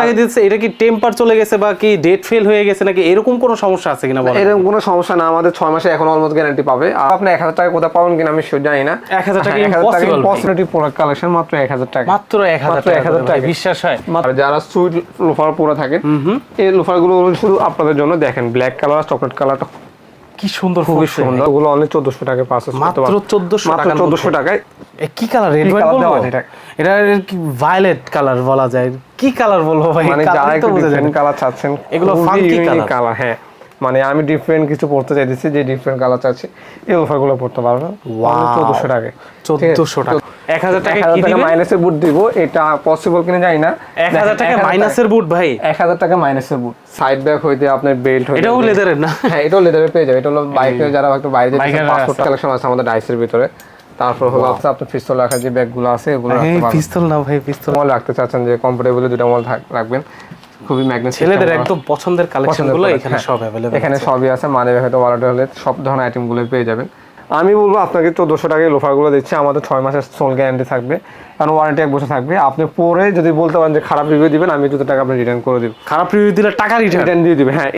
টাকা দিচ্ছে এটা কি টেম্পার চলে গেছে বা কি ডেট ফেল হয়ে গেছে নাকি? এরকম কোনো সমস্যা আছে কিনা বলেন? এরকম কোনো সমস্যা না আমাদের ছয় মাসে এখন অলমোস্ট গ্যারান্টি পাবে। আর আপনি এক হাজার টাকা কোথাও পাবেন কিনা আমি জানি না। 1000 টাকা 1000 টাকা পসিবিলিটি প্রোডাক্ট কালেকশন মাত্র এক হাজার টাকা। মাত্র এক হাজার মাত্র টাকা 1000 টাকা। বিশ্বাস হয়। আর যারা সুইট লোফার পরে থাকেন এই লোফারগুলো শুধু আপনাদের জন্য। দেখেন ব্ল্যাক কালার চকলেট কালারটা কি সুন্দর খুবই সুন্দর। ওগুলো অনলি চোদ্দশো টাকা পাঁচ মাত্র 1400 মাত্র টাকার চোদ্দশো টাকায় এ কি কালার রেড ওয়াইন বলব? এটা? এটা কি ভায়োলেট কালার বলা যায়। কি কালার বলব ভাই? মানে যারা একটু ডিফারেন্ট কালার চাচ্ছেন এগুলো colour। কালার হ্যাঁ। মানে আমি ডিফারেন্ট কিছু পড়তে চাইতেছি যে ডিফারেন্ট কালার চাচ্ছি এই লোফারগুলো পড়তে পারবেন! চোদ্দশো টাকা। 1400 টাকা। এক হাজার টাকা কি দিবেন? মাইনাসের বুট দিব এটা পসিবল কিনা জানি না। এক হাজার টাকা মাইনাসের বুট ভাই। এক হাজার টাকা মাইনাসের বুট সাইড ব্যাগ হইতে আপনার বেল্ট হইতে এটাও লেদারের না? হ্যাঁ এটাও লেদারে পেয়ে যাবে এটা হলো বাইকে যারা একটু বাইরে যেতে পাসপোর্ট। কালেকশন আছে আমাদের ডাইসের ভিতরে। তারপর হলো আপনার পিস্তল রাখার যে ব্যাগগুলো আছে এগুলো পিস্তল না ভাই পিস্তল মল রাখতে চাচ্ছেন যে কমফোর্টেবল দুটো মল রাখবেন। খুবই ম্যাগনেট ছেলেদের একদম পছন্দের কালেকশন পছন্দেরগুলো এখানে হ্যাঁ। সব অ্যাভেলেবল এখানে সবই আছে। মানে হয়তো ওয়ালেট হলে সব ধরনের আইটেমগুলো পেয়ে যাবেন। আমি বলব আপনাকে চোদ্দোশো টাকায় লোফারগুলো দিচ্ছি। আমাদের ছয় মাসের সোল গ্যারান্টি থাকবে। কারণ ওয়ারেন্টি এক বছর থাকবে। আপনি পরে যদি বলতে পারেন যে খারাপ রিভিউ দিবেন আমি দুটো টাকা আপনি রিটার্ন করে দিব। খারাপ রিভিউ দিলে টাকা রিটার্ন দিয়ে দিবে হ্যাঁ।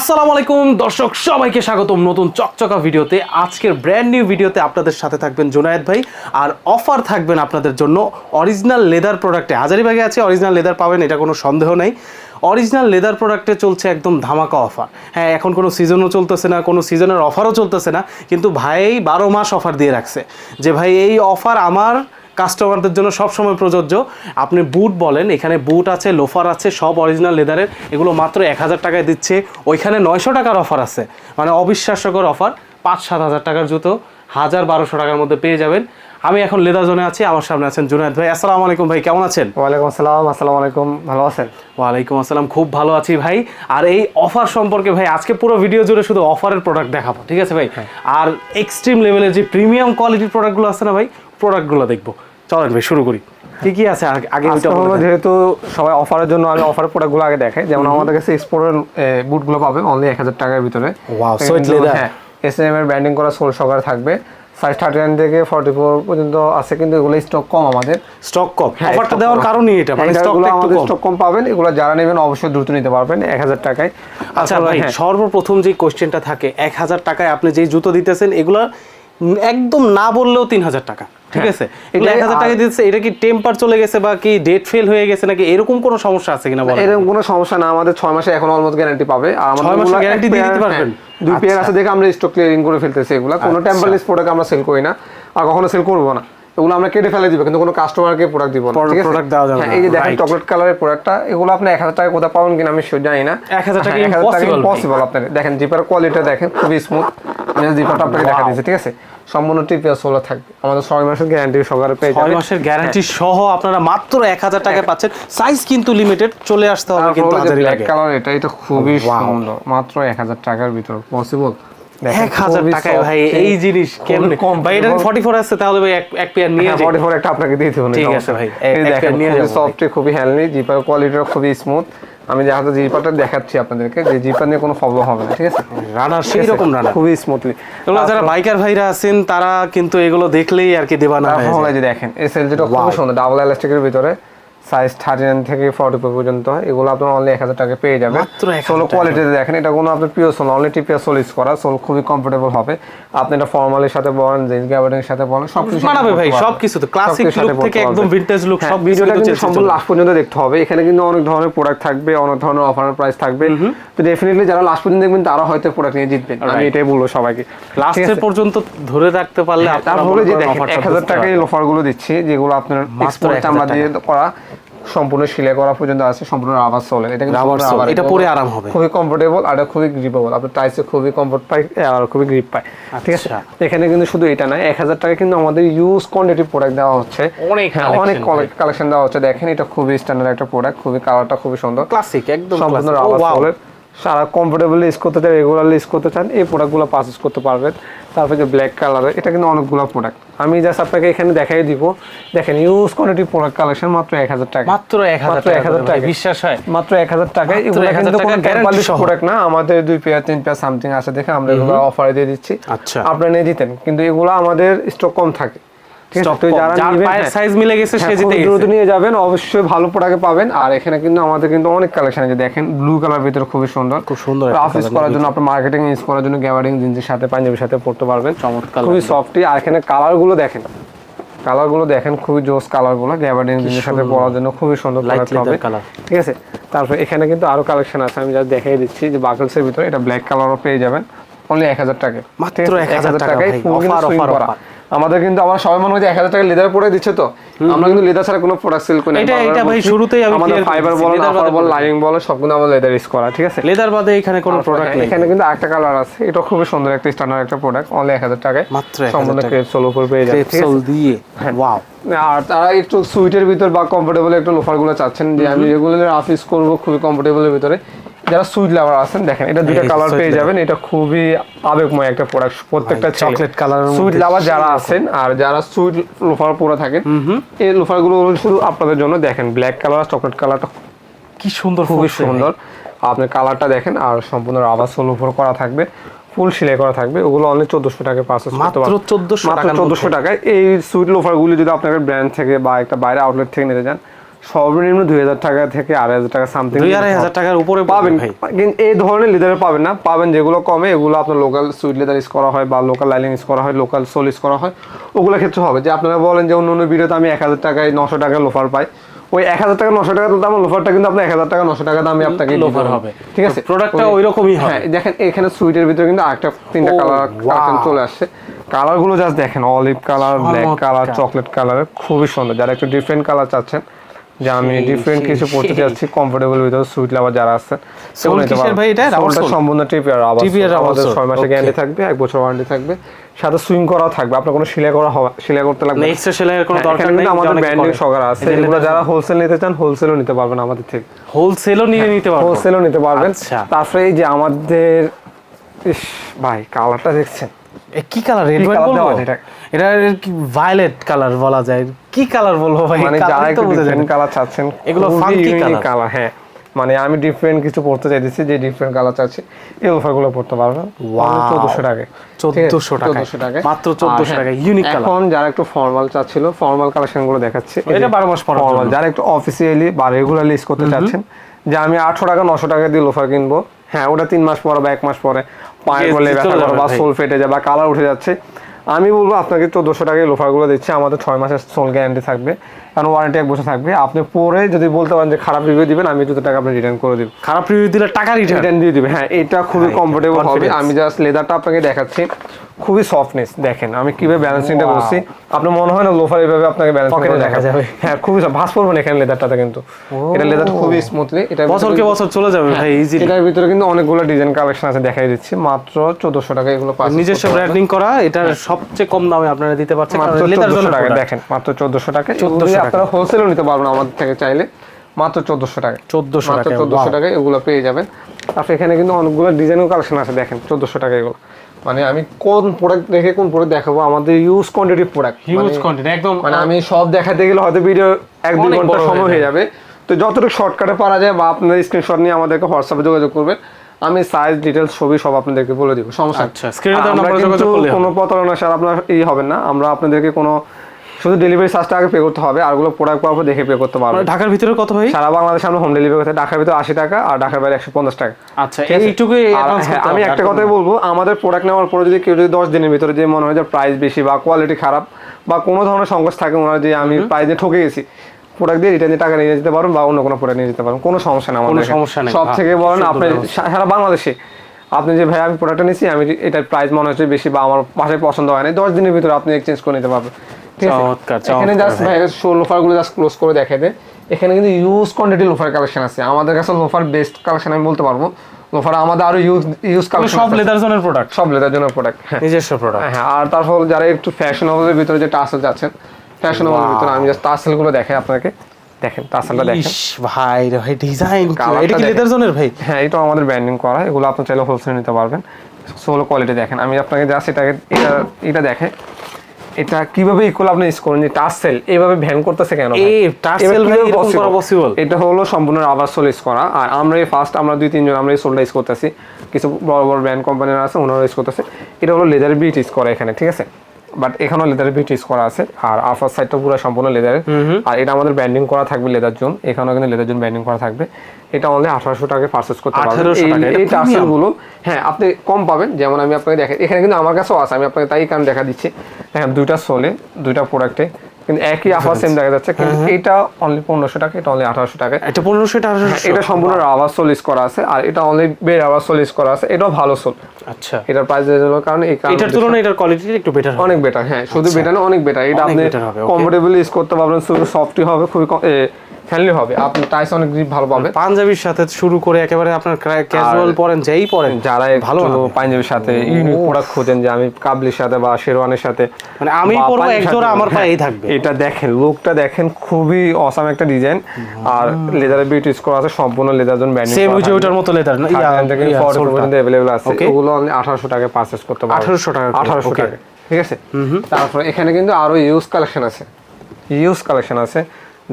আসসালামু আলাইকুম। দর্শক, সবাইকে স্বাগতম নতুন চকচকা ভিডিওতে। আজকের ব্র্যান্ড নিউ ভিডিওতে আপনাদের সাথে থাকবেন জুনায়েদ ভাই। আর অফার থাকবেন আপনাদের জন্য অরিজিনাল লেদার প্রোডাক্টে হাজারিবাগে আছে অরিজিনাল লেদার পাবেন, এটা কোনো সন্দেহ নেই। অরিজিনাল লেদার প্রোডাক্টে চলছে একদম ধামাকা অফার হ্যাঁ এখন কোনো সিজনও চলতেছে না, কোনো সিজনের অফারও চলতেছে না। কিন্তু ভাই বারো মাস অফার দিয়ে রাখছে। যে ভাই, এই অফার আমার কাস্টমারদের জন্য সব সময় প্রযোজ্য। আপনি বুট বলেন এখানে বুট আছে লোফার আছে সব অরিজিনাল লেদারের এগুলো মাত্র এক হাজার টাকায় দিচ্ছে। ওইখানে নয়শো টাকার অফার আছে। মানে অবিশ্বাস্যকর অফার পাঁচ সাত হাজার টাকার জুতো হাজার বারোশো টাকার মধ্যে পেয়ে যাবেন। আমি এখন লেদার জোনে আছি আমার সামনে আছেন জুনায়দ ভাই। আসসালামু আলাইকুম ভাই কেমন আছেন? ওয়ালাইকুম আসসালাম আসসালামু আলাইকুম ভালো আছেন? ওয়ালাইকুম আসসালাম খুব ভালো আছি ভাই। আর এই অফার সম্পর্কে ভাই আজকে পুরো ভিডিও জুড়ে শুধু অফারের প্রোডাক্ট দেখাবো ঠিক আছে ভাই? আর এক্সট্রিম লেভেলের যে প্রিমিয়াম কোয়ালিটির প্রোডাক্টগুলো আছে না ভাই প্রোডাক্টগুলো দেখব। চলেন ভাই শুরু করি। কি কি আছে আগে- ওইটা হলো যেহেতু সবাই অফারের জন্য আমি অফারের প্রোডাক্টগুলো আগে দেখাই। যেমন আমাদের কাছে স্পোর্টের বুটগুলো পাবেন অনলি এক হাজার টাকার ভিতরে. হ্যাঁ এস এম এর ব্র্যান্ডিং করা সোল সকার থাকবে। সাইজ থার্টি নাইন থেকে ফর্টি ফোর পর্যন্ত আছে কিন্তু এগুলো স্টক কম আমাদের। স্টক কম। হ্যাঁ, অফারটা দেওয়ার কারণই এটা মানে হ্যাঁ, স্টকটা আমাদের স্টক কম পাবেন এগুলো যারা নেবেন অবশ্যই দ্রুত নিতে পারবেন এক হাজার টাকায়। আচ্ছা ভাই হ্যাঁ, সর্বপ্রথম যে কোশ্চেনটা থাকে এক হাজার টাকায় আপনি যেই জুতো দিতেছেন এগুলো একদম না বললেও তিন হাজার টাকা। ঠিক হ্যাঁ, আছে? এগুলো এটাই এক হাজার টাকা দিচ্ছে এটা কি টেম্পার চলে গেছে বা কি ডেট ফেল হয়ে গেছে নাকি? এরকম কোনো সমস্যা আছে কিনা এরকম কোনো সমস্যা না আমাদের ছয় মাসে এখন অলমোস্ট গ্যারান্টি পাবে। আরগুলো এক দিয়ে দিতে পারবেন? হ্যাঁ, দুই পেয়ার আচ্ছা। আছে দেখে আমরা স্টক ক্লিয়ারিং করে ফেলতেছি এগুলো। কোনো আচ্ছা। টেম্পারলেস প্রোডাক্ট আমরা সেল করি না আর কখনো সেল করব না। এগুলো আমরা কেটে ফেলে দিব কিন্তু কোনো কাস্টমারকে প্রোডাক্ট দিব না ঠিক আছে? product দেওয়া যাবে হ্যাঁ, এই যে দেখেন. চকলেট কালারের প্রোডাক্টটা এগুলো আপনি এক হাজার টাকা কোথাও পাবেন কিনা আমি শিওর জানি না। 1000 টাকা 1000 impossible আপনার। দেখেন জিপার কোয়ালিটি দেখেন খুবই স্মুথ আমি জিপারটা আপনাকে দেখা. দিয়েছি ঠিক আছে? সম্পূর্ণ টিপিএস সোলার থাকবে। আমাদের ছয় মাসের গ্যারান্টি সহকারে পেয়ে ছয় যাবেন মাসের গ্যারান্টি সহ আপনারা মাত্র এক হাজার টাকায় পাচ্ছেন। সাইজ কিন্তু লিমিটেড চলে আসতে হবে কিন্তু হাজারি ব্ল্যাক লাগে। কালার এটা এটা খুবই সুন্দর। মাত্র এক হাজার টাকার ভিতর পসিবল এক হাজার টাকায় ভাই এই জিনিস কেমনে? কম ভাই এটা ফর্টি ফোর আসছে তাহলে ভাই এক পেয়ার নিয়ে ফর্টি ফোর একটা আপনাকে দিয়ে দেবো ঠিক আছে ভাই, দেখেন খুবই সফট খুবই হ্যান্ডলি জিপার কোয়ালিটিটা খুবই স্মুথ আমি যে হাতে জিপাটা দেখাচ্ছি আপনাদেরকে যে জিপা নিয়ে কোনো প্রবলেম হবে না ঠিক আছে? রানার সেই রকম রানার খুবই স্মুথলি এগুলো যারা বাইকার ভাইরা আছেন তারা কিন্তু এগুলো দেখলেই আর কি দেবানা হয়ে হয় যায়। যে দেখেন এস এল যেটা Wow. সুন্দর ডাবল এলাস্টিকের ভিতরে। সাইজ থার্টি নাইন থেকে ফর্টি ফোর পর্যন্ত হয়। এগুলো আপনার অনলি এক হাজার টাকা পেয়ে যাবেন। মাত্র 1000 সোলো টাকা। কোয়ালিটিতে দেখেন এটা কোনো আপনার pure sole only TPS sole use করা সোল খুবই কমফোর্টেবল হবে। আপনি এটা ফর্মালের সাথে বলেন জিন্স গ্যাবার্ডিং সাথে বলেন সব কিছু মানাবে ভাই সব কিছু তো ক্লাসিক লুক থেকে একদম ভিন্টেজ লুক সব ভিডিওটা হ্যাঁ, কিন্তু সম্পূর্ণ লাস্ট পর্যন্ত দেখতে হবে। এখানে কিন্তু অনেক ধরনের প্রোডাক্ট থাকবে অনেক ধরনের অফারের প্রাইস থাকবে। তো ডেফিনেটলি যারা লাস্ট পর্যন্ত দেখবেন তারা হয়তো প্রোডাক্ট নিয়ে জিতবেন। আমি এটাই বলব সবাইকে। লাস্টের পর্যন্ত ধরে রাখতে পারলে আপনারা তারপরে যে দেখেন এক হাজার টাকায় পারবেন। অফারগুলো দিচ্ছি যেগুলো আপনার চামড়া দিয়ে করা। সম্পূর্ণ সিলাই করা পর্যন্ত আছে সম্পূর্ণ রাবার সোল এটা কিন্তু Rubber সম্পূর্ণ এটা পরে আরাম হবে। খুবই কমফোর্টেবল আর এটা খুবই গ্রিপেবল আপনি টাইসে খুবই কমফোর্ট পাই আর খুবই গ্রিপ পায়। ঠিক আছে? আচ্ছা। এখানে কিন্তু শুধু এটা এক হাজার টাকা কিন্তু আমাদের ইউজ কোয়ান্টিটি প্রোডাক্ট দেওয়া হচ্ছে। অনেক হ্যাঁ, অনেক কালেকশন দেওয়া হচ্ছে। দেখেন এটা খুবই স্ট্যান্ডার্ড একটা প্রোডাক্ট খুবই কালারটা খুবই সুন্দর। ক্লাসিক একদম সম্পূর্ণ। রাবার Oh, সোলের সারা কমফোর্টেবলি ইউজ করতে চান রেগুলারলি ইউজ করতে চান এই প্রোডাক্টগুলো পারচেস করতে পারবেন। তারপরে যে ব্ল্যাক কালারের এটা কিন্তু অনেকগুলো প্রোডাক্ট আমি জাস্ট আপনাকে এখানে দেখাই দিব। দেখেন ইউজ কোয়ালিটি প্রোডাক্ট কালেকশন মাত্র এক হাজার টাকা। মাত্র এক হাজার মাত্র 1000 করে টাকা। বিশ্বাস হয়। মাত্র এক হাজার টাকায় এগুলো কিন্তু কোনো গ্যারান্টি। প্রোডাক্ট না। আমাদের দুই পেয়ার তিন পেয়ার সামথিং আছে দেখে আমরা এগুলো অফারে দিয়ে দিচ্ছি। আচ্ছা। আপনারা নিয়ে দিতেন। কিন্তু এগুলো আমাদের স্টক কম থাকে। ঠিক আছে Stock তো কম। যারা পায়ের মিলে গেছে সে জিতে গেছে। দ্রুত নিয়ে যাবেন অবশ্যই ভালো প্রোডাক্ট পাবেন। আর এখানে কিন্তু আমাদের কিন্তু অনেক কালেকশন আছে দেখেন ব্লু কালার ভিতরে খুবই সুন্দর। খুব সুন্দর অফিস করার জন্য আপনার মার্কেটিং ইউজ করার জন্য গ্যাবার্ডিং জিন্সের সাথে পাঞ্জাবির সাথে পড়তে পারবেন। চমৎকার খুবই সফটি আর এখানে কালারগুলো দেখেন। কালারগুলো দেখেন খুবই জোস কালারগুলো। গ্যাবার্ডিং জিন্সের সাথে পরার জন্য খুবই সুন্দর হবে। ঠিক আছে? তারপর এখানে কিন্তু আরও কালেকশন আছে আমি যা দেখিয়ে দিচ্ছি যে বাকলসের ভিতরে এটা ব্ল্যাক কালারও পেয়ে যাবেন। অনলি এক হাজার টাকা মাত্র ঠিক আছে? 1000 টাকা টাকায় আমাদের কিন্তু আমার সবাই মনে হয় এক হাজার টাকা লেদার পরে দিচ্ছে তো। আমরা কিন্তু লেদার ছাড়া কোনো প্রোডাক্ট সেল করি এটা- এটা ভাই শুরুতেই আমি আমাদের ফাইবার বলেন আফার বল লাইনিং বল সবগুলো আমাদের লেদার ইউজ করা ঠিক আছে? লেদার বাদে এখানে কোনো প্রোডাক্ট নেই। এখানে কিন্তু একটা কালার আছে এটা খুবই সুন্দর একটা স্ট্যান্ডার্ড একটা প্রোডাক্ট অনলি এক হাজার টাকায়। মাত্র 1000 সম্পূর্ণ ক্রেপ সোল উপর পেয়ে যাবে ঠিক আছে? ক্রেপসোল দিয়ে ওয়াও আর তারা একটু সুইটের ভিতর বা কমফোর্টেবল একটু লোফারগুলো চাচ্ছেন যে আমি রেগুলার অফিস করব খুবই কমফোর্টেবলের ভিতরে। যারা সুইট লাভার আছেন দেখেন এটা দুইটা কালার পেয়ে যাবেন। এটা খুবই আবেগময় একটা প্রোডাক্ট প্রত্যেকটা চকলেট কালার সুইট লাভার যারা আছেন আর যারা সুইট লোফার পরে থাকেন এই লোফারগুলো শুধু আপনাদের জন্য। দেখেন ব্ল্যাক কালার চকলেট কালারটা কি সুন্দর খুবই। সুন্দর। আপনার কালারটা দেখেন আর সম্পূর্ণ রাবার সোল উপর করা থাকবে। ফুল সেলাই করা থাকবে। ওগুলো অনলি চোদ্দশো টাকায় পারচেস করতে মাত্র পারবেন। 1400 মাত্র চোদ্দশো টাকায়। এই সুইট লোফারগুলি যদি আপনার ব্র্যান্ড থেকে বা একটা বাইরে আউটলেট থেকে নিতে যান সর্বনিম্ন দুই হাজার টাকা থেকে আড়াই হাজার টাকা সামথিং দুই আড়াই হাজার টাকার উপরে পাবেন কিন্তু এই ধরনের লিদারে পাবেন না। পাবেন যেগুলো কমে এগুলো আপনার লোকাল সুইট লেদার ইউজ করা হয় বা লোকাল লাইলিং ইউজ করা হয় লোকাল সোল ইউজ করা হয়। ওগুলো ক্ষেত্রে হবে। যে আপনারা বলেন যে অন্য অন্য ভিডিওতে আমি এক হাজার টাকায় নশো টাকায় লোফার পাই। ওই এক হাজার টাকা নশো টাকা দাম লোফারটা কিন্তু আপনার এক হাজার টাকা নশো টাকা দামে আপনাকে লোফার হবে। ঠিক আছে? প্রোডাক্টটা ওই- ওইরকমই হ্যাঁ দেখেন এখানে সুইটের ভিতরে কিন্তু আরেকটা তিনটা কালার! চলে আসছে। কালারগুলো জাস্ট দেখেন olive colour black colour chocolate colour খুবই সুন্দর। যারা একটু ডিফারেন্ট কালার চাচ্ছেন যে আমি ডিফারেন্ট কিছু পড়তে। চাচ্ছি কমফোর্টেবল ভিতরে সুইট লাভার যারা আছে ভাই এটা? সম্পূর্ণ মাসের গ্যারান্টি থাকবে বছর ওয়ারেন্টি থাকবে। সাথে সুইং করা থাকবে। আপনার কোনো সেলাই করা হবে সেলাই করতে লাগবে না। এক্সট্রা সেলাইয়ের কোনো হ্যাঁ, দরকার নেই আমাদের ব্র্যান্ডিং সহকারে আছে। এগুলো যারা হোলসেল নিতে চান হোলসেলও নিতে পারবেন আমাদের থেকে। হোলসেলও নিয়ে নিতে পারব। হোলসেলও নিতে পারবেন। তারপরে এই যে আমাদের ইস ভাই কালারটা দেখছেন। কি কালার রেড বলব এটা? কি ভায়োলেট কালার বলা যায়? কি কালার বলব ভাই? মানে যারা একটু ডিফারেন্ট কালার চাচ্ছেন এগুলো কালার হ্যাঁ। মানে আমি ডিফারেন্ট কিছু পড়তে চাইতেছি যে ডিফারেন্ট কালার চাচ্ছি এই অফারগুলো পড়তে পারবেন। Wow! চোদ্দশো টাকায়। 1400 টাকায়। চোদ্দশো টাকায়। মাত্র 1400 আর হ্যাঁ, টাকায়, এখন যারা একটু ফর্মাল চাচ্ছিল ফর্মাল কালেকশনগুলো দেখাচ্ছি। এটা 12 মাস ফর্মাল যারা একটু অফিসিয়ালি বা রেগুলারলি ইউজ করতে চাচ্ছেন যে আমি আটশো টাকা নশো টাকা দিয়ে লোফার কিনবো হ্যাঁ ওটা তিন মাস পরে বা এক মাস পরে পায়ে Yes, বলে ব্যথা করে বা সোল ফেটে যায় বা কালার উঠে যাচ্ছে। আমি বলব আপনাকে চোদ্দোশো টাকায় লোফারগুলো দিচ্ছি আমাদের ছয় মাসের সোল গ্যারান্টি থাকবে কারণ ওয়ারেন্টি এক বছর থাকবে। আপনি পরে যদি বলতে পারেন যে খারাপ রিভিউ দিবেন আমি দুটো টাকা আপনি রিটার্ন করে দিব। খারাপ রিভিউ দিলে টাকা রিটার্ন দিয়ে দিবে হ্যাঁ এটা খুবই কমফোর্টেবল হবে। আমি জাস্ট লেদারটা আপনাকে দেখাচ্ছি। খুবই সফটনেস দেখেন আমি কীভাবে ব্যালেন্সিংটা করছি। আপনার মনে হয় না লোফার এইভাবে আপনাকে ব্যালেন্সিং করে দেখা যাবে। হ্যাঁ খুবই। ভাঁজ পড়বে না এখানে লেদারটাতে কিন্তু। এটা লেদারটা খুবই স্মুথলি এটা বছরকে বছর চলে যাবে ভাই ইজিলি এটার ভিতরে কিন্তু অনেকগুলো ডিজাইন কালেকশন আছে দেখাই দিচ্ছি। মাত্র চোদ্দশো টাকা এগুলো পাচ্ছেন। নিজস্ব ব্র্যান্ডিং করা এটার সবচেয়ে কম দামে আপনারা দিতে পারছেন মাত্র লেদার চোদ্দশো জন্য টাকা দেখেন মাত্র চোদ্দশো টাকা। 1400 1400 টাকা। আপনারা হোলসেলও নিতে পারবেন আমাদের থেকে চাইলে। মাত্র চোদ্দশো টাকা। 1400 মাত্র টাকায়, চোদ্দশো টাকায় এগুলো পেয়ে যাবেন। আপনি এখানে কিন্তু অনেকগুলো ডিজাইনও কালেকশন আছে দেখেন চোদ্দশো টাকা এগুলো। মানে আমি কোন প্রোডাক্ট দেখে কোন প্রোডাক্ট দেখাবো? আমাদের huge quantity product huge quantity একদম মানে আমি সব দেখাতে গেলে হয়তো ভিডিও এক দুই ঘণ্টা সময় হয়ে যাবে। তো যতটুকু শর্টকাটে পারা যায় বা আপনার স্ক্রিনশট নিয়ে আমাদেরকে হোয়াটসঅ্যাপে যোগাযোগ করবেন। আমি সাইজ ডিটেলস ছবি সব আপনাদেরকে বলে দিব। সমস্যা আচ্ছা, স্ক্রিনে আমরা যোগাযোগ কিন্তু কোনো প্রতারণা স্যার আপনার এই হবে না। আমরা আপনাদেরকে কোনো শুধু ডেলিভারি চার্জটা আগে পে করতে হবে আরগুলো প্রোডাক্ট পাওয়ার পর দেখে পে করতে পারবেন ঢাকার ভিতরে কত ভাই? সারা বাংলাদেশে আমরা হোম ডেলিভারি করতে ঢাকার ভিতরে আশি টাকা আর ঢাকার বাইরে একশো পঞ্চাশ টাকা। আচ্ছা আর অ্যাডভান্স হ্যাঁ, আমি একটা কথাই বলব আমাদের প্রোডাক্ট নেওয়ার পরে যদি কেউ যদি দশ দিনের ভিতরে যে মনে হয় যে প্রাইস বেশি বা কোয়ালিটি খারাপ বা কোনো ধরনের সংকোচ থাকে ওনার যে আমি প্রাইসে ঠকে গেছি প্রোডাক্ট দিয়ে রিটার্ন টাকা নিয়ে যেতে পারবেন বা অন্য কোনো প্রোডাক্ট নিয়ে যেতে পারবেন কোনো সমস্যা না আমাদের সমস্যা নেই, সব থেকে বলেন আপনি। সারা বাংলাদেশে। আপনি যে ভাই আমি প্রোডাক্টটা নিয়েছি আমি এটার প্রাইস মনে হচ্ছে বেশি বা আমার বাসায় পছন্দ হয় না। দশ দিনের ভিতরে আপনি এক্সচেঞ্জ করে নিতে পারবেন। চমৎকার, এখানে জাস্ট ভাই। লোফারগুলো জাস্ট ক্লোজ করে দেখাই দেয় এখানে কিন্তু ইউজ কোয়ান্টিটি লোফার কালেকশন আছে। আমাদের কাছে লোফার বেস্ট কালেকশন আমি বলতে পারব। লোফার আমাদের আরও ইউজ ইউজ কালেকশন সব লেদার জোনের প্রোডাক্ট সব লেদার জন্য প্রোডাক্ট হ্যাঁ। নিজস্ব প্রোডাক্ট হ্যাঁ আর তারপর যারা একটু ফ্যাশনেবলের ভিতরে যে টাসেল যাচ্ছেন ফ্যাশনেবলের Wow. ভিতরে আমি জাস্ট দেখাই আপনাকে। দেখেন টাসেলটা দেখেন। ভাই ভাই ডিজাইন এটা কি লেদার জোনের ভাই? হ্যাঁ এটা আমাদের ব্র্যান্ডিং করা। এগুলো আপনি চাইলে হোলসেল নিতে পারবেন। সোলো কোয়ালিটি দেখেন। আমি আপনাকে জাস্ট এটাকে এটা এটা দেখে। এটা কীভাবে ইকুয়াল আপনি ইউজ করেন? যে টাচ সেল এইভাবে ভ্যান করতেছে কেন? এই সেল করা possible? এটা হলো সম্পূর্ণ রাবার সোল ইউজ করা। আর আমরা এই ফার্স্ট আমরা দুই তিনজন আমরা এই সোলটা ইউজ করতেছি। কিছু বড় বড় ব্র্যান্ড কোম্পানিরা আছে ওনারা ইউজ করতেছে। এটা হলো লেদার বিট ইউজ করা এখানে ঠিক আছে? বাট এখানেও লেদারের ভিটিস করা আছে। আর আফার সাইডটা পুরো সম্পূর্ণ লেদারের আর এটা আমাদের ব্যান্ডিং করা থাকবে লেদার জোন এখানেও কিন্তু লেদার জোন ব্যান্ডিং করা থাকবে। এটা অনলি আঠারোশো টাকায় পারচেস করতে পারবেন। 1800 এই- টাকা, এই premium। গুলো হ্যাঁ আপনি কম পাবেন। যেমন আমি আপনাকে দেখেন এখানে কিন্তু আমার কাছেও আছে আমি আপনাকে তাই কারণ দেখা দিচ্ছি। দেখেন দুইটা সোলে দুইটা প্রোডাক্টে কিন্তু একই অফার সেম দেখা যাচ্ছে কিন্তু এটা অনলি পনেরোশো টাকা এটা অনলি আঠারোশো টাকা। এটা পনেরোশো টাকা হ্যাঁ, এটা সম্পূর্ণ রাবার চল্লিশ করা আছে আর এটা অনলি বে রাবার চল্লিশ করা আছে এটাও ভালো সোল আচ্ছা। এটার প্রাইস কারণে এই কারণে এটার তুলনায় এটার কোয়ালিটি একটু বেটার অনেক বেটার হ্যাঁ শুধু বেটার না অনেক বেটার এটা আপনি কমফোর্টেবল ইউজ করতে পারবেন শুধু সফটই হবে খুবই ফ্যানলি হবে। আপনি টাইস অনেক grip ভালো পাবেন। পাঞ্জাবির সাথে শুরু করে একেবারে আপনার ক্যাজুয়াল পরেন যেই পরেন যারা ভালো পাঞ্জাবির সাথে ইউনিক প্রোডাক্ট খোঁজেন যে আমি কাবলির সাথে বা শেরওয়ানের সাথে মানে আমি পরবো এক জোড়া আমার হ্যাঁ, পায়েই থাকবে। এটা দেখেন লুকটা দেখেন খুবই অসাম একটা ডিজাইন আর লেদারের বিট ইউজ করা আছে সম্পূর্ণ লেদার জন্য ব্যান্ডিং সেম ওই যে ওইটার মতো লেদার না ইয়া থেকে ফর্টি পর্যন্ত অ্যাভেলেবল আছে. ওগুলো আপনি আঠারোশো টাকায় পারচেস করতে পারবেন। 1800 টাকা করে, আঠারোশো okay. টাকা ঠিক আছে? তারপর এখানে কিন্তু আরও ইউজ কালেকশন আছে। ইউজ কালেকশন আছে।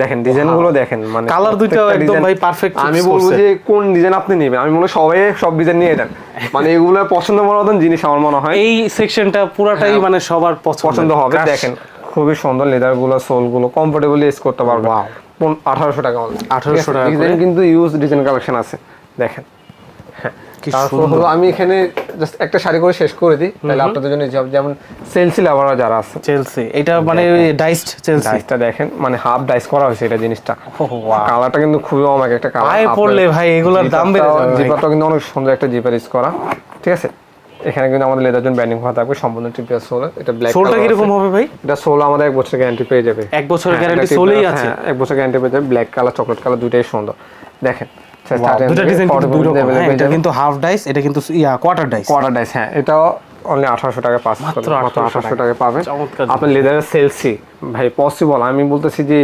দেখেন ডিজাইনগুলো দেখেন মানে কালার একদম ভাই পারফেক্ট আমি বলব যে কোন ডিজাইন আপনি নেবেন? আমি মনে সবাই সব ডিজাইন নিয়ে মানে এগুলো পছন্দ মতন জিনিস আমার মনে হয়। এই সেকশনটা পুরাটাই হ্যাঁ। মানে সবার পছন্দ হবে। দেখেন খুবই সুন্দর লেদারগুলো সোলগুলো কমফোর্টেবলি ইউজ করতে পারব আঠারোশো টাকা 1800 টাকা ডিজাইন কিন্তু ইউজ ডিজাইন কালেকশন আছে। দেখেন। তারপর সুন্দর। হলো আমি এখানে জাস্ট একটা শাড়ি করে শেষ করে দিই তাহলে আপনাদের জন্য যেমন লাভাররা যারা আছে। চেলসি এটা মানে ডাইসড চেলসি ডাইসটা দেখেন মানে হাফ ডাইস করা হয়েছে এটা জিনিসটা। কালারটা কিন্তু খুবই একটা কালার পড়লে ভাই এগুলোর দাম বেড়ে যাবে। জিপারটা কিন্তু অনেক সুন্দর একটা জিপার ইউজ করা ঠিক আছে? এখানে কিন্তু আমাদের লেদার জন্য ব্যান্ডিং করা থাকবে সম্পূর্ণ টিপিএস সোল এটা ব্ল্যাক সোলটা কীরকম হবে ভাই? এটা সোল আমাদের এক বছর গ্যারান্টি পেয়ে যাবে। এক বছরের গ্যারান্টি সোলেই আছে, হ্যাঁ, এক বছর গ্যারান্টি পেয়ে যাবে। ব্ল্যাক কালার চকলেট কালার দুইটাই সুন্দর। দেখেন দুটো ডিজাইন কিন্তু দুই রকম। হ্যাঁ, এটা কিন্তু হাফ ডাইস এটা কিন্তু yeah quarter dice quarter dice হ্যাঁ এটাও অনলি আঠারোশো টাকা পাস মাত্র মাত্র 1800 আঠারোশো টাকা। পাবেন। আপনার লেদারের সেলসি ভাই পসিবল আমি বলতেছি যে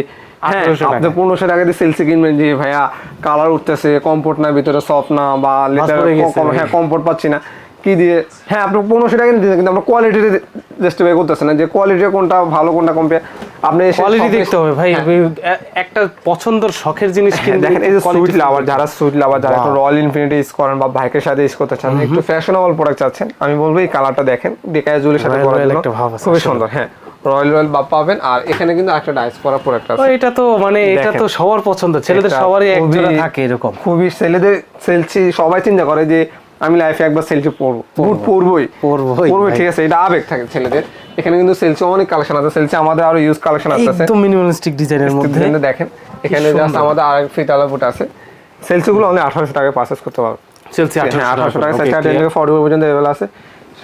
হ্যাঁ 1800 টাকা। আপনি পনেরোশো টাকা দিয়ে সেলসি কিনবেন যে ভাইয়া কালার উঠতেছে কমফোর্ট না ভিতরে সফট না বা লেদার হ্যাঁ কমফোর্ট পাচ্ছি না। কি দিয়ে? হ্যাঁ আপনি পনেরোশো টাকা দিতে কিন্তু আমরা কোয়ালিটি জাস্টিফাই করতেছেন না যে কোয়ালিটি কোনটা ভালো কোনটা কম্পেয়ার আপনি কোয়ালিটি দেখতে হবে ভাই হ্যাঁ। একটা পছন্দের শখের জিনিস হ্যাঁ, কিনবেন দেখেন এই যে সুইট লাভার যারা সুইট লাভার যারা. রয়্যাল ইনফিনিটি ইউজ করেন বা বাইকের সাথে ইউজ করতে চান একটু ফ্যাশনেবল প্রোডাক্ট চাচ্ছেন আমি বলব এই কালারটা দেখেন সাথে একটা ভাব আছে খুবই সুন্দর হ্যাঁ। রয়্যাল রয়্যাল বা পাবেন আর এখানে কিন্তু একটা ডাইস করা প্রোডাক্ট আছে। এটা তো মানে এটা তো সবার পছন্দ ছেলেদের সবারই এক থাকে এরকম। খুবই ছেলেদের সেলসি সবাই চিন্তা করে যে আমি লাইফে একবার সেলসি পরবো। বুট পরবই। পরবোই পরবই ঠিক আছে এটা আবেগ থাকে ছেলেদের। এখানে কিন্তু সেলসি অনেক কালেকশন আছে। সেলসি আমাদের আরও ইউজ কালেকশন আছে। একদম মিনিমালিস্টিক ডিজাইনের মধ্যে। দেখেন এখানে জাস্ট আমাদের ফিতালা ফুট আছে। সেলসি গুলো অনেক আঠারোশো টাকায় পারচেস করতে পারবে হ্যাঁ আঠারোশো টাকা Okay, সাইজ থেকে ফর্টি পর্যন্ত অ্যাভেলেবল আছে।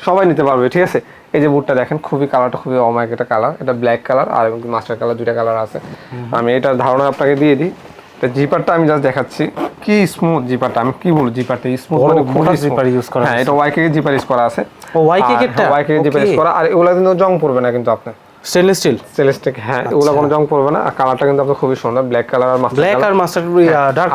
সবাই নিতে পারবে ঠিক আছে? এই যে বুটটা দেখেন খুবই কালারটা খুবই অমায়িক একটা কালার এটা ব্ল্যাক কালার আর মাস্টার কালার দুইটা কালার আছে। আমি এটার ধারণা আপনাকে দিয়ে দিই। জিপারটা আমি জাস্ট দেখাচ্ছি। কি স্মুথ জিপারটা? আমি কি বলব জিপারটা? স্মুথ মানে খুবই zipper smooth। করা হ্যাঁ এটা ওয়াইকে জিপার ইউজ করা আছে। ও? ওয়াইকে জিপার ইউজ করা আর এগুলা কিন্তু জং পড়বে না কিন্তু আপনার। স্টেনলেস স্টিল সেলেস্টিক হ্যাঁ এগুলো কোনো জং পড়বে না। আর কালারটা কিন্তু আপনার খুবই সুন্দর ব্ল্যাক কালার আর মাস্টার ব্ল্যাক আর মাস্টার ডার্ক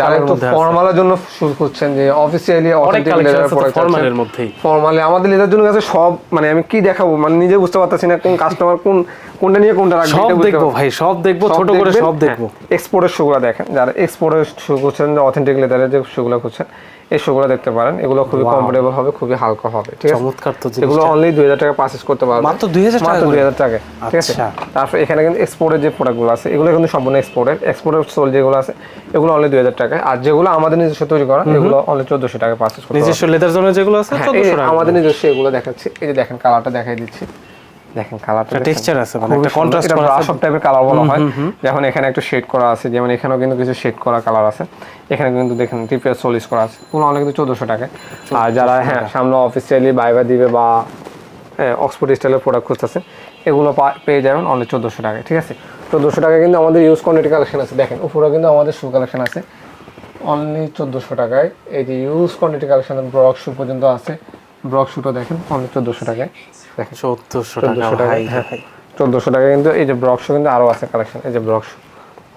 কালারের মধ্যে ফর্মালের জন্য শুরু করছেন যে অফিসিয়ালি অনেক কালেকশন আছে ফর্মালের মধ্যেই। ফর্মালি আমাদের লেদার জন্য কাছে সব মানে আমি কি দেখাবো? মানে নিজে বুঝতে পারতেছি না কোন কাস্টমার কোন কোনটা নিয়ে কোনটা রাখবে সব দেখব ভাই সব দেখব ছোট করে সব দেখব। এক্সপোর্টের শুগুলো দেখেন যারা এক্সপোর্টের শু খুঁজছেন যে অথেন্টিক লেদারের যে শুগুলো খুঁজছেন এই শুগুলো দেখতে পারেন। এগুলো খুবই কমফোর্টেবল হবে খুবই হালকা হবে ঠিক আছে? চমৎকার তো এগুলো অনলি দুই হাজার টাকা পারচেস করতে পারবেন। মাত্র 2000 টাকা মাত্র করে? দুই হাজার টাকা ঠিক আছে? আচ্ছা। তারপর এখানে কিন্তু এক্সপোর্টের যে প্রোডাক্টগুলো আছে এগুলো কিন্তু সম্পূর্ণ এক্সপোর্টের এক্সপোর্টের সোল যেগুলো আছে এগুলো অনলি দুই হাজার টাকায়। আর যেগুলো আমাদের নিজস্ব তৈরি করা এগুলো অনলি চোদ্দশো টাকা পারচেস করতে পারবেন। নিজস্ব লেদার জোনের যেগুলো আছে হ্যাঁ, 1400 টাকা আমাদের নিজস্ব এগুলো দেখাচ্ছি। এই যে দেখেন কালারটা দেখাই দিচ্ছি। দেখেন কালারটা texture আছে, মানে একটা এটা করা আছে। টাইপের কালার বলা হয়। যেমন এখানে একটু শেড করা আছে যেমন এখানেও কিন্তু কিছু শেড করা কালার আছে। এখানে কিন্তু দেখেন টিপিএস চল্লিশ করা আছে। ওগুলো অনেক কিন্তু চোদ্দশো টাকায় আর যারা হ্যাঁ সামনে অফিসিয়ালি বাইবা দিবে বা অক্সফোর্ড স্টাইলের প্রোডাক্ট খুঁজতেছে এগুলো পেয়ে যাবেন অনলি চোদ্দোশো টাকায় ঠিক আছে? চোদ্দোশো টাকায় কিন্তু আমাদের ইউজ কোয়ান্টিটি কালেকশন আছে। দেখেন উপরে কিন্তু আমাদের শু কালেকশন আছে। অনলি চোদ্দোশো টাকায়। এই যে huge quantity collection brogue shoe পর্যন্ত আছে। ব্রক শুটা দেখেন অনলি চোদ্দোশো টাকায়। দেখেন। 1400 টাকা ভাই। হ্যাঁ চোদ্দোশো টাকা কিন্তু এই যে ব্রক শু কিন্তু আরও আছে কালেকশন এই যে ব্রক শু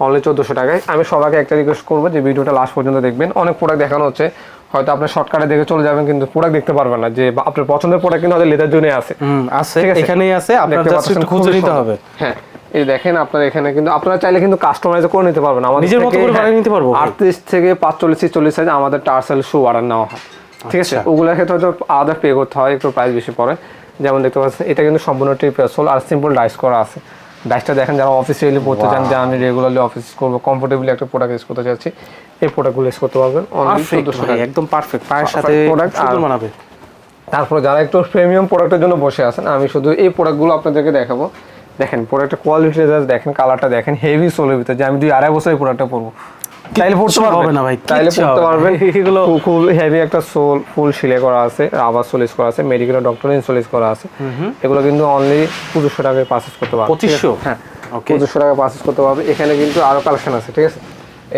অনলি চোদ্দোশো টাকায়। আমি সবাইকে একটা রিকোয়েস্ট করব যে ভিডিওটা লাস্ট পর্যন্ত দেখবেন। অনেক প্রোডাক্ট দেখানো হচ্ছে। হয়তো আপনার শর্টকাটে দেখে চলে যাবেন কিন্তু প্রোডাক্ট দেখতে পারবেন না। যে আপনার পছন্দের প্রোডাক্ট কিন্তু আমাদের লেদার আছে। আছে। এখানেই আছে। আপনার খুঁজে নিতে হবে। হ্যাঁ এই দেখেন আপনার এখানে কিন্তু আপনারা চাইলে কিন্তু কাস্টমাইজ করে নিতে পারবেন। আমাদের নিজের মতো করে বানিয়ে নিতে পারব। ভাই? আটত্রিশ থেকে পাঁচচল্লিশ চল্লিশ সাইজ আমাদের টার্সেল শু অর্ডার নেওয়া হয়। ঠিক আছে? আচ্ছা। ওগুলোর ক্ষেত্রে হয়তো আলাদা পে করতে হয় একটু প্রাইস বেশি পড়ে। যেমন দেখতে পাচ্ছেন এটা কিন্তু সম্পূর্ণ ট্রিপ সোল আর সিম্পল ডাইস করা আছে। ডাইসটা দেখেন যারা অফিসিয়ালি পড়তে চান যে আমি রেগুলারলি অফিস করব কমফোর্টেবলি একটা প্রোডাক্ট ইউজ করতে চাচ্ছি এই প্রোডাক্টগুলো ইউজ করতে পারবেন একদম পারফেক্ট পায়ের সাথে আর- মানাবে তারপরে যারা একটু প্রিমিয়াম প্রোডাক্টের জন্য বসে আছেন আমি শুধু এই প্রোডাক্টগুলো আপনাদেরকে দেখাবো। দেখেন প্রোডাক্টের কোয়ালিটি দেখেন কালারটা দেখেন হেভি সোলের ভিতরে যে আমি দুই আড়াই বছর এই প্রোডাক্টটা পরবো। চাইলে পড়তে পারবে? না ভাই, তাইলে পড়তে পারবেন এগুলো- খুব- হেভি একটা সোল ফুল সিলে করা আছে আবার সোলিস করা আছে মেডিকেল ডক্টর ইনসোলিস করা আছে। এগুলো কিন্তু অনলি পঁচিশশো টাকায় পারচেস করতে পারবে। পঁচিশশো? হ্যাঁ। ওকে পঁচিশশো টাকা পারচেস করতে পারবে। এখানে কিন্তু আরও কালেকশন আছে ঠিক আছে?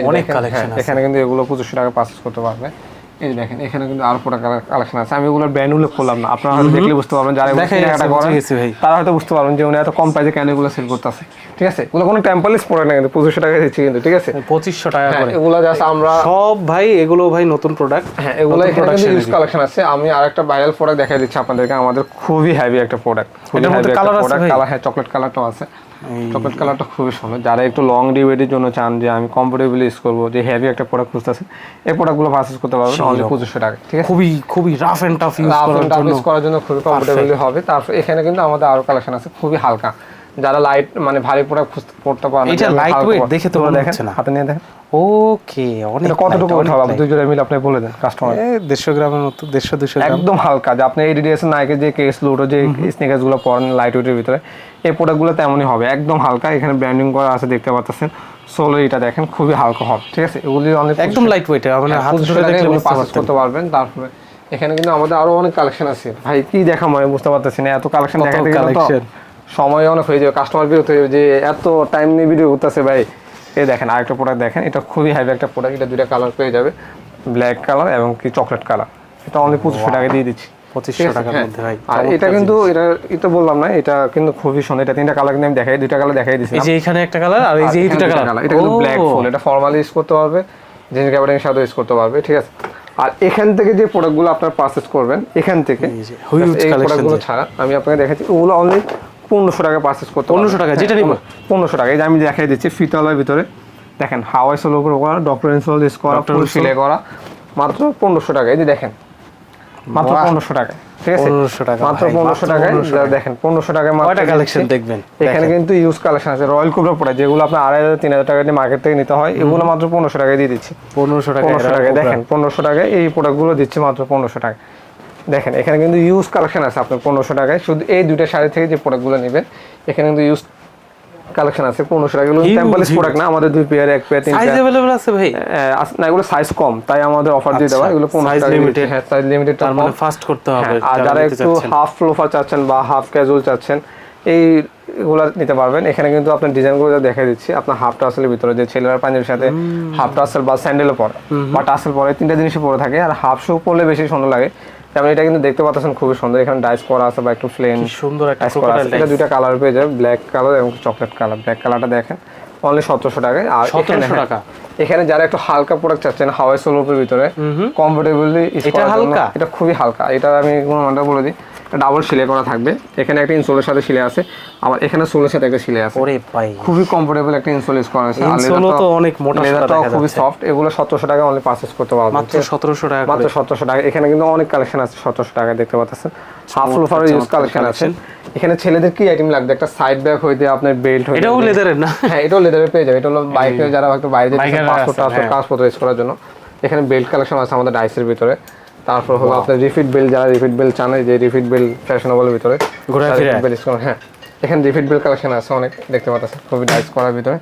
অনেক collection হ্যাঁ। এখানে কিন্তু এগুলো পঁচিশশো টাকা পারচেস করতে পারবে। এই দেখেন এখানে কিন্তু আরও প্রোডাক্ট কালেকশন আছে। আমি ওগুলোর ব্র্যান্ড উল্লেখ করলাম না। আপনারা হয়তো দেখলে বুঝতে পারবেন যারা কেনাকাটা করেন। তারা হয়তো বুঝতে পারবেন যে উনি এত কম প্রাইসে কেন এগুলো সেল করতেছে। ঠিক আছে? এগুলো কোনো টেম্পলিস প্রোডাক্ট না কিন্তু পঁচিশশো টাকা দিচ্ছি কিন্তু ঠিক আছে? পঁচিশশো টাকা হ্যাঁ, করে। এগুলো জাস্ট আমরা সব ভাই এগুলো ভাই নতুন প্রোডাক্ট হ্যাঁ এগুলো এখানে কিন্তু ইউজ কালেকশন আছে। আমি আরেকটা ভাইরাল প্রোডাক্ট দেখাই দিচ্ছি আপনাদেরকে আমাদের খুবই হেভি একটা প্রোডাক্ট এটার মধ্যে একটা আছে কালার হ্যাঁ চকলেট কালারটাও আছে। চকলেট কালারটা খুবই সুন্দর। যারা একটু লং ডিবেটের জন্য চান যে আমি কমফোর্টেবলি ইউজ করব যে হেভি একটা প্রোডাক্ট খুঁজতেছে এই প্রোডাক্টগুলো পারচেস করতে পারবেন নাহলে অনলি পঁচিশশো টাকা ঠিক আছে? খুবই খুবই রাফ এন্ড টাফ ইউজ করার জন্য খুবই কমফোর্টেবলি হবে। তারপর এখানে কিন্তু আমাদের আরও কালেকশন আছে খুবই হালকা। যারা লাইট মানে ভারী প্রোডাক্ট পড়তে পারেন এটা lightweight দেখে তো মনে না। হাতে নিয়ে দেখেন। ওকে অনেক কতটুকু ওঠা হবে দুই জোড়া মিলে আপনি বলে দেন কাস্টমার light। এ, দেড়শো গ্রামের মতো দেড়শো দুশো গ্রাম। একদম হালকা যে আপনি এডিডিএস নাইকের যে কেস লুটো যে স্নিকার্সগুলো পরেন লাইট ওয়েটের ভিতরে এই প্রোডাক্টগুলো তেমনই হবে একদম হালকা এখানে ব্র্যান্ডিং করা আছে দেখতে পাচ্ছেন। সোলো এটা দেখেন খুবই হালকা হবে ঠিক আছে? এগুলি অনেক একদম লাইট ওয়েট মানে হাত ধরে দেখলে পারতেন। করতে পারবেন তারপরে এখানে কিন্তু আমাদের আরও অনেক কালেকশন আছে। ভাই কি দেখা আমি বুঝতে পারতেছি না এত কালেকশন দেখাতে গেলে তো? সময় অনেক হয়ে যাবে কাস্টমার বিরক্ত হয়ে যাবে যে এত টাইম নিয়ে ভিডিও করতেছে ভাই। এই দেখেন আরেকটা প্রোডাক্ট দেখেন এটা খুবই হেভি একটা প্রোডাক্ট এটা দুইটা কালার পেয়ে যাবে ব্ল্যাক কালার এবং কি চকলেট কালার এটা অনলি পঁচিশশো টাকা দিয়ে দিচ্ছি। পঁচিশশো টাকার হ্যাঁ। মধ্যে ভাই আর এটা কিন্তু এটা এটা বললাম না এটা কিন্তু খুবই সুন্দর। এটা তিনটা কালার কিন্তু আমি দেখাই দুইটা কালার দেখাই দিচ্ছি এই যে এখানে একটা কালার আর এই যে এই দুটা কালার এটা কিন্তু ব্ল্যাক ফুল এটা ফর্মালি ইউজ করতে পারবে জিন্স ক্যাপারিং সাথে ইউজ করতে পারবে ঠিক আছে? আর এখান থেকে যে প্রোডাক্টগুলো আপনার পারচেজ করবেন এখান থেকে এই প্রোডাক্টগুলো ছাড়া আমি আপনাকে দেখাচ্ছি ওগুলো অনলি পনেরোশো টাকা পারচেজ করতে 1500 টাকা, যেটা নিবো? পনেরোশো টাকা। এই যে আমি দেখাই দিচ্ছি ফিতালার ভিতরে। দেখেন হাওয়াই সোল উপর করা ডক্টর ইনসোল ইউজ করা. ফুল সিলে করা। মাত্র পনেরোশো টাকা। এই যে দেখেন মাত্র পনেরোশো টাকা ঠিক আছে? 1500 টাকা মাত্র পনেরোশো টাকায় দেখেন পনেরোশো টাকায় মাত্র কালেকশন দেখবেন? এখানে কিন্তু ইউজ কালেকশন আছে। রয়্যাল কোবরা প্রোডাক্ট যেগুলো আপনার আড়াই হাজার তিন হাজার টাকা দিয়ে মার্কেট থেকে নিতে হয় এগুলো মাত্র পনেরোশো টাকায় দিয়ে দিচ্ছি। পনেরোশো টাকা পনেরোশো টাকায় দেখেন পনেরোশো টাকায় এই প্রোডাক্টগুলো দিচ্ছি মাত্র পনেরোশো টাকা দেখেন এখানে কিন্তু ইউজ কালেকশন আছে আপনার পনেরোশো টাকায়। শুধু এই দুইটা শাড়ি থেকে যে প্রোডাক্টগুলো নেবেন এখানে কিন্তু ইউজ কালেকশন আছে। পনেরোশো টাকা এগুলো Huge, প্রোডাক্ট না আমাদের দুই পেয়ার এক পেয়ার তিন সাইজ অ্যাভেলেবল আছে ভাই। না এগুলো সাইজ কম তাই আমাদের অফার দিয়ে দেওয়া। আচ্ছা, এগুলো পনেরোশো টাকা limited। হ্যাঁ সাইজ লিমিটেড তার মানে ফাস্ট করতে হবে হ্যাঁ, আর যারা একটু হাফ লোফার চাচ্ছেন বা হাফ ক্যাজুয়াল চাচ্ছেন এই এগুলা নিতে পারবেন। এখানে কিন্তু আপনার ডিজাইনগুলো যা দেখা দিচ্ছি আপনার হাফ টাসেলের ভিতরে যে ছেলেরা পাঞ্জাবির সাথে হাফ টাসেল বা স্যান্ডেলও পরে বা টাসেল পরে তিনটা জিনিসই পরে থাকে। আর হাফ শু পরলে বেশি সুন্দর লাগে। যেমন এটা কিন্তু দেখতে পাচ্ছেন খুবই সুন্দর। এখানে ডাইস করা আছে বা একটু প্লেন কি সুন্দর একটা করা আছে। এটা। দুইটা কালার পেয়ে যাবে ব্ল্যাক কালার এবং চকলেট কালার ব্ল্যাক কালারটা দেখেন অনলি সতেরোশো টাকায়। আর 1700 হ্যাঁ, টাকা। এখানে যারা একটু হালকা প্রোডাক্ট চাচ্ছেন হাওয়াই সোলোপের ভিতরে কমফোর্টেবলি এটা হালকা? এটা খুবই হালকা। এটা আমি কোনো মানটা বলে দিই। ডাবল সিলাই করা থাকবে। এখানে একটা ইনসোলের সাথে সিলাই আছে আবার এখানে সোলের সাথে একটা সিলাই আছে। ওরে ভাই। খুবই কমফোর্টেবল একটা ইনসোল ইউজ করা আছে। Insole তো অনেক মোটা দেখা খুবই সফট এগুলো সতেরোশো টাকা অনলি পারচেস করতে পারবেন মাত্র সতেরোশো টাকা মাত্র করে। সতেরোশো টাকা। এখানে কিন্তু অনেক কালেকশন আছে সতেরোশো টাকা দেখতে পাচ্ছেন। হাফ লোফার ইউজ কালেকশন আছে। এখানে ছেলেদের কি আইটেম লাগবে? একটা সাইড ব্যাগ হইতে আপনার বেল্ট হইতে এটাও লেদারের না? হ্যাঁ এটাও লেদারের পেয়ে যাবে। এটা হলো বাইকে যারা হয়তো বাইরে যেতে পাসপোর্ট আছে, টাসপোর্ট হ্যাঁ। ইউজ করার জন্য। এখানে বেল্ট কালেকশন আছে আমাদের ডাইসের ভিতরে। তারপর হলো আপনার রিফিট বেল্ট যারা রিফিট বেল্ট চান যে রিফিট বেল্ট ফ্যাশনেবলের ভিতরে ঘোরা হ্যাঁ। এখানে রিফিট বেল্ট কালেকশন আছে অনেক দেখতে পাচ্ছেন খুবই ডাইস করার ভিতরে।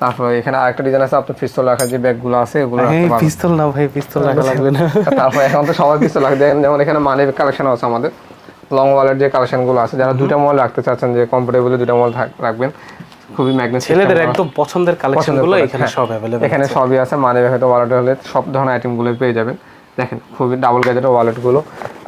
তারপর এখানে আরেকটা ডিজাইন আছে আপনার পিস্তল রাখার যে ব্যাগগুলো আছে এগুলো পিস্তল না ভাই পিস্তল রাখা লাগবে না। তারপর এখন তো সবাই পিস্তল রাখে দেখেন যেমন এখানে মানি কালেকশন আছে আমাদের। লং ওয়ালের যে কালেকশনগুলো আছে যারা দুটা মল রাখতে চাচ্ছেন যে কমফোর্টেবলি দুইটা মল রাখবেন খুবই ম্যাগনেট ছেলেদের একদম পছন্দের কালেকশনগুলো এখানে হ্যাঁ। সব অ্যাভেলেবল এখানে সবই আছে মানে হয়তো ওয়ালেট হলে সব ধরনের আইটেমগুলো পেয়ে যাবেন। দেখেন খুবই ডাবল গেজেটের ওয়ালেটগুলো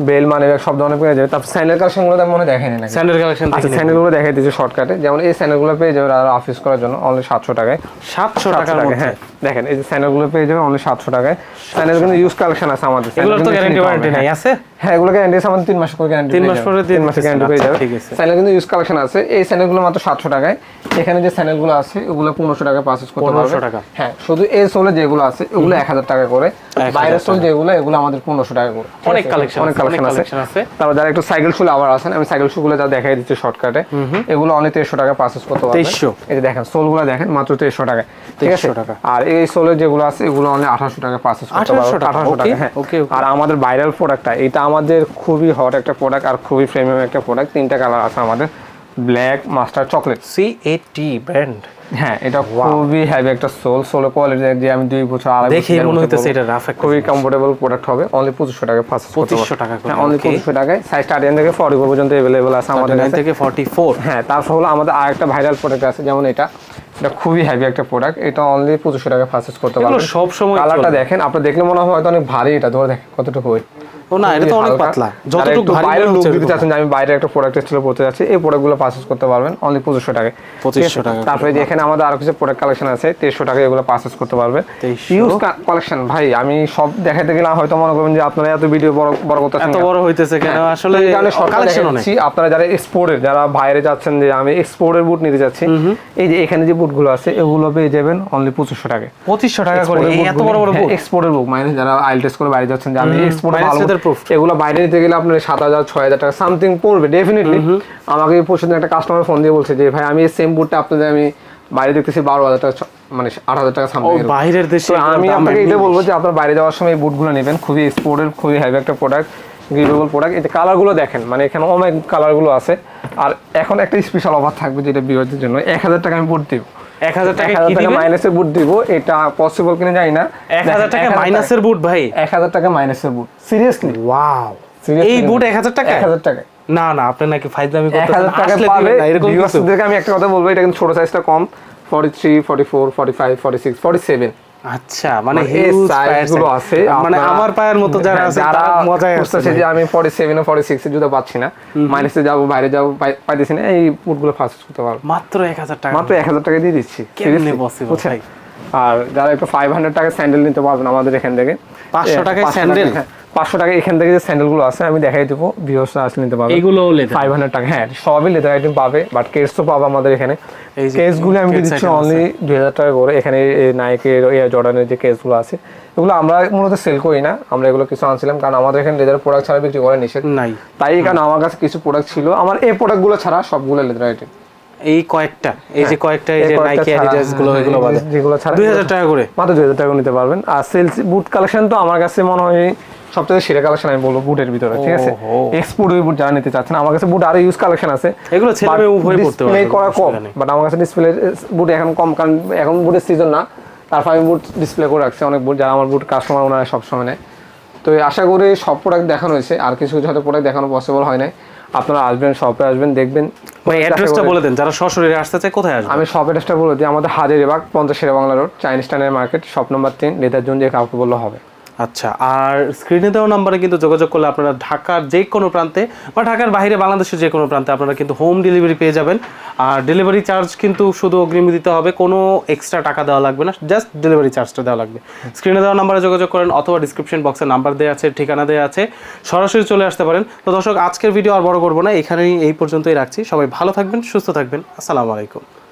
বেল মানে সব ধরনের পেয়ে যাবে। তারপর স্যান্ডেল কালেকশনগুলো তেমন মনে দেখেনি নাকি? স্যান্ডেল কালেকশন আচ্ছা স্যান্ডেলগুলো দেখাই দিচ্ছি শর্টকাটে যেমন এই স্যান্ডেলগুলো পেয়ে যাবে আর অফিস করার জন্য অনলি সাতশো টাকায়। সাতশো 700 টাকার টাকা, হ্যাঁ। দেখেন এই যে স্যান্ডেলগুলো পেয়ে যাবেন অনলি সাতশো টাকায়। স্যান্ডেল কিন্তু ইউজ কালেকশন আছে আমাদের। এগুলোর তো গ্যারান্টি ওয়ারেন্টি নাই আছে? হ্যাঁ এগুলো গ্যারান্টি আছে আমাদের তিন মাস করে গ্যারান্টি তিন মাস পরে তিন মাসের গ্যারান্টি পেয়ে আচ্ছা, যাবে। ঠিক আছে। স্যান্ডেল কিন্তু ইউজ কালেকশন আছে। এই স্যান্ডেলগুলো মাত্র সাতশো টাকায়। এখানে যে স্যান্ডেলগুলো আছে ওগুলো পনেরোশো টাকা পারচেস করতে 1500 পারবে টাকা। হ্যাঁ শুধু এই সোলে যেগুলো আছে ওগুলো এক হাজার টাকা করে। 1000 বাইরের সোল যেগুলো এগুলো আমাদের পনেরোশো টাকা করে। অনেক কালেকশন অনেক কালেকশন আছে। তারপর যারা একটু সাইকেল শু আবার আছেন আমি সাইকেল শু গুলো যা দেখাই দিচ্ছি শর্টকাটে এগুলো অনেক তেরোশো টাকা পারচেস করতে পারবেন। তেইশশো? এই যে দেখেন সোলগুলো দেখেন মাত্র তেরোশো টাকা। ঠিক আছে? টাকা। আর এই সোলের যেগুলো আছে এগুলো অনেক আঠারোশো টাকা পারচেস করতে 1800 পারবেন টাকা, হ্যাঁ। আর আমাদের ভাইরাল প্রোডাক্টটা এটা আমাদের খুবই হট একটা প্রোডাক্ট আর খুবই প্রিমিয়াম একটা প্রোডাক্ট তিনটা কালার আছে আমাদের। Black master chocolate. C A T brand হ্যাঁ এটা খুবই হেভি একটা সোল সোলের কোয়ালিটি যে আমি দুই বছর আড়াই দেড় মনে হইতেছে এটা রাফ খুবই কমফোর্টেবল প্রোডাক্ট হবে। অনলি পঁচিশশো টাকা ফার্স্ট 2500 টাকা করে, অনলি। পঁচিশশো টাকায় সাইজ স্টার্টিং থেকে ফর্টি পর্যন্ত অ্যাভেলেবল আছে আমাদের থেকে ফর্টি ফোর হ্যাঁ তারপর হলো আমাদের আরেকটা ভাইরাল প্রোডাক্ট আছে যেমন এটা। এটা খুবই হেভি একটা প্রোডাক্ট এটা অনলি পঁচিশশো টাকা পারচেস করতে পারবেন সব সময় কালারটা দেখেন আপনি দেখলে মনে হয় হয়তো অনেক ভারী এটা। ধরে দেখেন কতটুকু ওয়েট ও না এটা তো অনেক পাতলা। যতটুকু ভারী লুক দিতে চাচ্ছেন আমি বাইরে একটা প্রোডাক্ট স্টিল পড়তে যাচ্ছি এই প্রোডাক্টগুলো পারচেস করতে পারবেন অনলি পঁচিশশো টাকায়। 2500 টাকা তারপরে যে এখানে আমাদের আরও কিছু প্রোডাক্ট কালেকশন আছে তেইশশো টাকা এগুলো পারচেস করতে পারবে ইউজ কালেকশন ভাই আমি সব দেখাতে গেলে হয়তো মনে করবেন যে আপনারা এত ভিডিও বড় বড় করতে এত বড় হইতেছে কেন? আসলে কালেকশন কালেকশন অনেক। আপনারা যারা এক্সপোর্টের যারা বাইরে যাচ্ছেন যে আমি এক্সপোর্টের বুট নিতে যাচ্ছি এই যে এখানে যে বুটগুলো আছে এগুলো পেয়ে যাবেন অনলি পঁচিশশো টাকা পঁচিশশো টাকা করে এত বড় বড় বুট এক্সপোর্টের বুক মানে যারা আইল টেস্ট করে বাইরে যাচ্ছেন যে আমি এক্সপোর্ট ভালো proof। এগুলো বাইরে নিতে গেলে আপনার সাত হাজার ছয় হাজার টাকা সামথিং পড়বে ডেফিনেটলি আমাকে পরশু দিন একটা কাস্টমার ফোন দিয়ে বলছে যে ভাই আমি এই সেম বুটটা আপনাদের আমি বাইরে দেখতেছি বারো হাজার টাকা মানে আট হাজার টাকা সামথিং বাইরের দেশে আমি আপনাকে এটা বলব যে আপনার বাইরে যাওয়ার সময় এই বুটগুলো নেবেন। খুবই এক্সপোর্টের খুবই হেভি একটা প্রোডাক্ট গ্রিপেবল প্রোডাক্ট এতে কালারগুলো দেখেন মানে এখানে অনেক কালারগুলো আছে। আর এখন একটা স্পেশাল অফার থাকবে যেটা বিয়ের জন্য। এক হাজার টাকা আমি বুট দিব। এক হাজার টাকা টাকা মাইনাসের বুট দিব এটা পসিবল কিনা জানি না। এক ভাই। এক হাজার টাকা মাইনাসের বুট সিরিয়াসলি ওয়াও এই বুট এক হাজার টাকা? এক হাজার টাকা না না আপনি নাকি ফাইজলামি করতে 1000 টাকা পাবে। এরকম কিছু। আমি একটা কথা বলব এটা কিন্তু ছোট সাইজটা কম। 43 44 45 46 47 আচ্ছা মানে গুলো আছে মানে আমার পায়ের মতো যারা হ্যাঁ, আছে তারা আছে যে আমি ফর্টি সেভেন ও ফর্টি সিক্স এর পাচ্ছি না। মাইনাসে যাব বাইরে যাব পাইতেছি না এই বুটগুলো ফার্স্ট করতে পারব। মাত্র এক হাজার টাকা। মাত্র এক হাজার টাকা দিয়ে দিচ্ছি। কেমনে পসিবল ভাই? আর যারা একটু ফাইভ হান্ড্রেড টাকা স্যান্ডেল নিতে পারবেন আমাদের এখান থেকে 500 টাকায় স্যান্ডেল? পাঁচশো টাকা এখান থেকে যে স্যান্ডেলগুলো আছে আমি দেখাই দেবো। আসলে নিতে পারবেন এগুলো ফাইভ হান্ড্রেড টাকা। হ্যাঁ সবই লেদার আইটেম পাবে বাট কেস তো পাবে আমাদের এখানে। কেসগুলো আমি দিচ্ছি অনলি দুই হাজার টাকা করে। এখানে নাইকের জর্ডানের যে কেসগুলো আছে এগুলো আমরা মূলত সেল করি না। আমরা এগুলো কিছু আনছিলাম কারণ আমাদের এখানে লেদার প্রোডাক্ট ছাড়া বিক্রি করে নিষেধ। নাই। তাই কারণ আমার কাছে কিছু প্রোডাক্ট ছিল। আমার এই প্রোডাক্টগুলো ছাড়া সবগুলো লেদার আইটেম এই কয়েকটা এই যে কয়েকটা এই যে নাইকি ছাড়া, অ্যাডিডাসগুলো হ্যাঁ, এগুলো বাদে। যেগুলো ছাড়া দুই হাজার টাকা করে। মাত্র দুই হাজার টাকা নিতে পারবেন। আর সেলস বুট কালেকশন তো আমার কাছে মনে হয় সবথেকে সেরা কালেকশন আমি বলব বুটের ভিতরে ঠিক আছে। এক্সপোর্ট বুট যারা নিতে চাচ্ছেন আমার কাছে বুট আরও ইউজ কালেকশন আছে। এগুলো ছেলে মেয়ে উভয় পড়তে ডিসপ্লে করা কম বাট আমার কাছে ডিসপ্লে বুট এখন কম কারণ এখন বুটের সিজন না। তারপর আমি বুট ডিসপ্লে করে রাখছি অনেক বুট যারা আমার বুট কাস্টমার ওনারা সবসময় নেয়। তো আশা করি সব প্রোডাক্ট দেখানো হয়েছে আর কিছু কিছু হয়তো প্রোডাক্ট দেখানো পসিবল হয় নাই। আপনারা আসবেন শপে আসবেন দেখবেন। ভাই অ্যাড্রেসটা বলে দেন যারা সশরীরে আসতে চায় কোথায় আসবে? আমি শপ অ্যাড্রেসটা বলে দিই আমাদের হাজারিবাগ পঞ্চাশ শেরা বাংলা রোড চাইনিজ টানের মার্কেট শপ নম্বর তিন লেদার জোন দিয়ে কাউকে বললে হবে। আচ্ছা আর স্ক্রিনে দেওয়া নাম্বারে কিন্তু যোগাযোগ করলে আপনারা ঢাকার যে কোনো প্রান্তে বা ঢাকার বাইরে বাংলাদেশের যে কোনো প্রান্তে আপনারা কিন্তু হোম ডেলিভারি পেয়ে যাবেন। আর ডেলিভারি চার্জ কিন্তু শুধু অগ্রিম দিতে হবে, কোনো এক্সট্রা টাকা দেওয়া লাগবে না জাস্ট ডেলিভারি চার্জটা দেওয়া লাগবে। স্ক্রিনে দেওয়া নাম্বারে যোগাযোগ করেন অথবা ডিসক্রিপশন বক্সে নাম্বার দেওয়া আছে, ঠিকানা দেওয়া আছে, সরাসরি চলে আসতে পারেন। তো দর্শক, আজকের ভিডিও আর বড় করব না, এখানেই এই পর্যন্তই রাখছি। সবাই ভালো থাকবেন, সুস্থ থাকবেন। আসসালামু আলাইকুম।